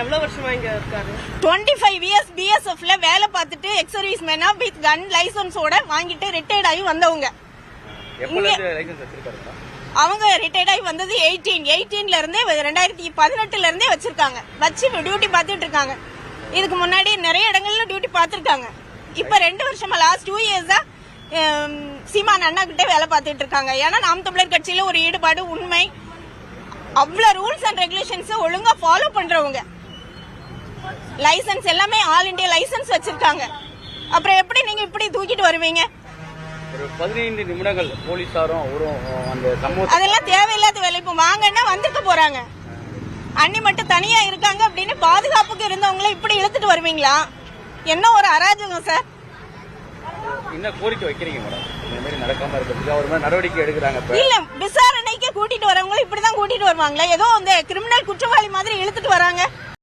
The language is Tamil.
எவ்வளவு வருஷமா இங்க இருக்காரு? டுவெண்ட்டி ஃபைவ் இயர்ஸ் பிஎஸ்எஃப்ல வேலை பார்த்துட்டு எக்ஸ் சர்வீஸ் மேனா வித் கன் லைசன்ஸோட வாங்கிட்டு ரிட்டையர்ட் ஆகி வந்தவங்க. அவங்க ரிட்டையர்ட் ஆகி வந்தது எயிட்டீன் எயிட்டீன்ல இருந்தே ரெண்டாயிரத்தி பதினெட்டுல இருந்தே வச்சிருக்காங்க. வச்சு டியூட்டி பார்த்துட்டு இருக்காங்க. இதுக்கு முன்னாடி நிறைய இடங்கள்ல டியூட்டி பார்த்துருக்காங்க. இப்ப ரெண்டு வருஷமா லாஸ்ட் டூ இயர்ஸா சீமான் அண்ணா கிட்டே வேலை பார்த்துட்டு இருக்காங்க. ஏன்னா நாம் தமிழர் கட்சியில ஒரு ஈடுபாடு உண்மை. அவ்வளவு ரூல்ஸ் அண்ட் ரெகுலேஷன்ஸ் ஒழுங்கா ஃபாலோ பண்றவங்க. லைசன்ஸ் எல்லாமே ஆல் இந்தியா லைசன்ஸ் வச்சிருக்காங்க. அப்புறம் எப்படி நீங்க இப்படி தூக்கிட்டு வருவீங்க? ஒரு பதினைந்து நிமிடங்கள் அவரும் அந்த சமூக அதெல்லாம் தேவையில்லாத வேலை. இப்போ வாங்கன்னா வந்துட்டு போறாங்க? அண்ணி மட்டும் தனியா இருக்காங்க அப்படின்னு பாதுகாப்புக்கு இருந்தவங்கள இப்படி இழுத்துட்டு வருவீங்களா? என்ன ஒரு அராஜகம் சார் என்ன கோரிக்கை வைக்கிறீங்க மேடம் இந்த மாதிரி நடக்காம இருக்கிறதுக்கு அவர் மாதிரி நடவடிக்கை எடுக்கிறாங்க இல்ல விசாரணைக்கு கூட்டிட்டு வரவங்க இப்படிதான் கூட்டிட்டு வருவாங்களா? ஏதோ அந்த கிரிமினல் குற்றவாளி மாதிரி இழுத்துட்டு வராங்க.